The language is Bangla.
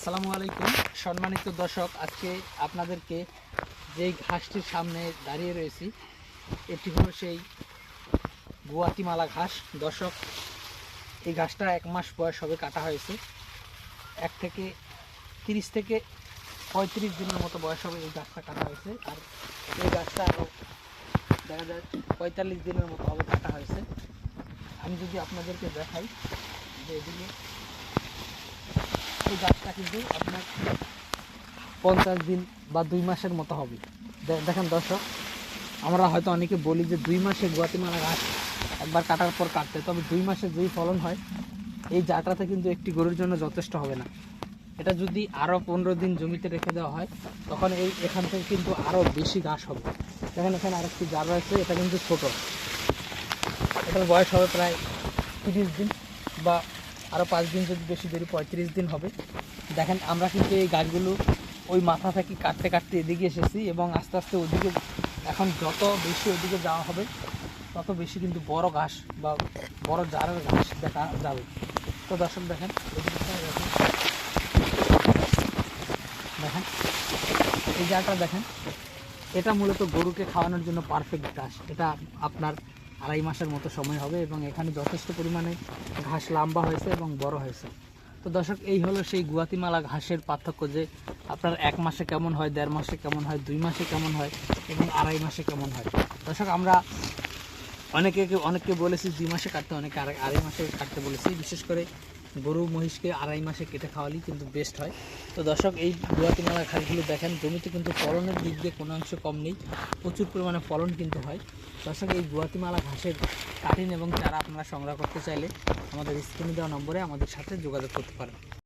আসসালামু আলাইকুম। সম্মানিত দর্শক, আজকে আপনাদেরকে যেই ঘাসটির সামনে দাঁড়িয়ে রয়েছি, এটি হলো সেই গুয়াতিমালা ঘাস। দর্শক, এই ঘাসটা এক মাস বয়স হবে, কাটা হয়েছে। এক থেকে তিরিশ থেকে পঁয়ত্রিশ দিনের মতো বয়স হবে এই গাছটা কাটা হয়েছে। আর এই গাছটা আরও দেখা যায় পঁয়তাল্লিশ দিনের মতো হবে, কাটা হয়েছে। আমি যদি আপনাদেরকে দেখাই, যে এদিকে এই গাছটা কিন্তু আপনার পঞ্চাশ দিন বা দুই মাসের মতো হবে। দেখেন দর্শক, আমরা হয়তো অনেকে বলি যে দুই মাসে গুয়াতিমালা গাছ একবার কাটার পর কাটতে, তবে দুই মাসে যেই ফলন হয়, এই জাটাতে কিন্তু একটি গরুর জন্য যথেষ্ট হবে না। এটা যদি আরও পনেরো দিন জমিতে রেখে দেওয়া হয়, তখন এই এখান থেকে কিন্তু আরও বেশি ঘাস হবে। দেখেন এখানে আরেকটি জার রয়েছে, এটা কিন্তু ছোট। এটার বয়স হবে প্রায় তিরিশ দিন বা আরও পাঁচ দিন যদি বেশি দেরি, পঁয়ত্রিশ দিন হবে। দেখেন, আমরা কিন্তু এই গাছগুলো ওই মাথা থেকে কাটতে কাটতে এদিকে এসেছি এবং আস্তে আস্তে ওদিকে, এখন যত বেশি ওদিকে যাওয়া হবে, তত বেশি কিন্তু বড় ঘাস বা বড় জারের ঘাস দেখা যাবে। তো দর্শক, দেখেন দেখেন। এই জারটা দেখেন, এটা মূলত গরুকে খাওয়ানোর জন্য পারফেক্ট ঘাস। এটা আপনার আড়াই মাসের মতো সময় হবে এবং এখানে যথেষ্ট পরিমাণে ঘাস লম্বা হয়েছে এবং বড় হয়েছে। তো দর্শক, এই হলো সেই গুয়াতিমালা ঘাসের পার্থক্য যে আপনার এক মাসে কেমন হয়, দেড় মাসে কেমন হয়, দুই মাসে কেমন হয় এবং আড়াই মাসে কেমন হয়। দর্শক, আমরা অনেকে, অনেককে বলেছি দুই মাসে কাটতে, অনেকে আড়াই মাসে কাটতে বলেছি। বিশেষ করে গরু মহিষকে আড়াই মাসে কেটে খাওয়ালেই কিন্তু বেস্ট হয়। তো দর্শক, এই গুয়াতিমালা ঘাসগুলো দেখেন, জমিতে কিন্তু ফলনের দিক দিয়ে কোনো অংশ কম নেই, প্রচুর পরিমাণে ফলন কিন্তু হয়। দর্শক, এই গুয়াতিমালা ঘাসের কাটিন এবং চারা আপনারা সংগ্রহ করতে চাইলে আমাদের স্ক্রিনে দেওয়া নম্বরে আমাদের সাথে যোগাযোগ করতে পারেন।